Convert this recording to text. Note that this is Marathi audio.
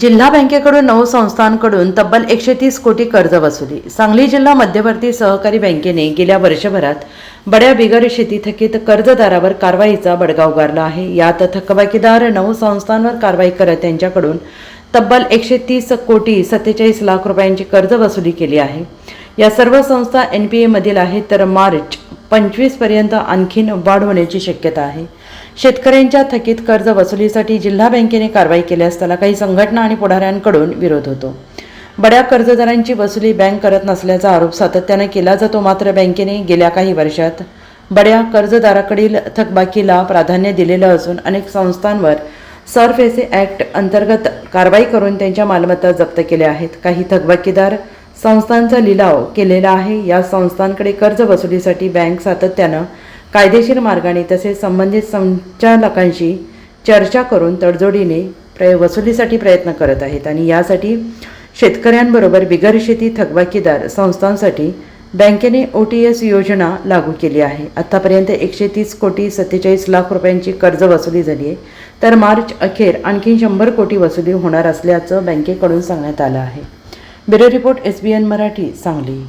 जिल्हा बँकेकडून नऊ संस्थांकडून तब्बल एकशे तीस कोटी कर्ज वसुली. सांगली जिल्हा मध्यवर्ती सहकारी बँकेने गेल्या वर्षभरात बड्या बिगर शेती थकीत कर्जदारावर कारवाईचा बडगा उगारला आहे. यात थकबाकीदार नऊ संस्थांवर कारवाई करत त्यांच्याकडून तब्बल एकशे तीस कोटी सत्तेचाळीस लाख रुपयांची कर्ज वसुली केली आहे. या सर्व संस्था एन पी एमधील आहेत तर मार्च पंचवीसपर्यंत आणखीन वाढ होण्याची शक्यता आहे. शेतकऱ्यांच्या थकीत कर्ज वसुलीसाठी जिल्हा बँकेने कारवाई केल्यास त्याला काही संघटना आणि पुढाऱ्यांकडून विरोध होतो. बड्या कर्जदारांची वसुली बँक करत नसल्याचा आरोप सातत्याने केला जातो मात्र बँकेने गेल्या काही वर्षात बड्या कर्जदाराकडील थकबाकीला प्राधान्य दिलेलं असून अनेक संस्थांवर सरफेसी ॲक्ट अंतर्गत कारवाई करून त्यांच्या मालमत्ता जप्त केल्या आहेत. काही थकबाकीदार संस्थांचा लिलाव केलेला आहे. या संस्थांकडे कर्ज वसुलीसाठी बँक सातत्यानं कायदेशीर मार्गाने तसेच संबंधित संचालकांशी चर्चा करून तडजोडीने प्रय वसुलीसाठी प्रयत्न करत आहेत आणि यासाठी शेतकऱ्यांबरोबर बिगर शेती थकबाकीदार संस्थांसाठी बँकेने ओ टी एस योजना लागू केली आहे. आत्तापर्यंत एकशे तीस कोटी सत्तेचाळीस लाख रुपयांची कर्ज वसुली झाली आहे. तर मार्च अखेर आणखी शंभर कोटी वसुली होणार असल्याचं बँकेकडून सांगण्यात आलं आहे. Bureau report S B N Marathi Sangli.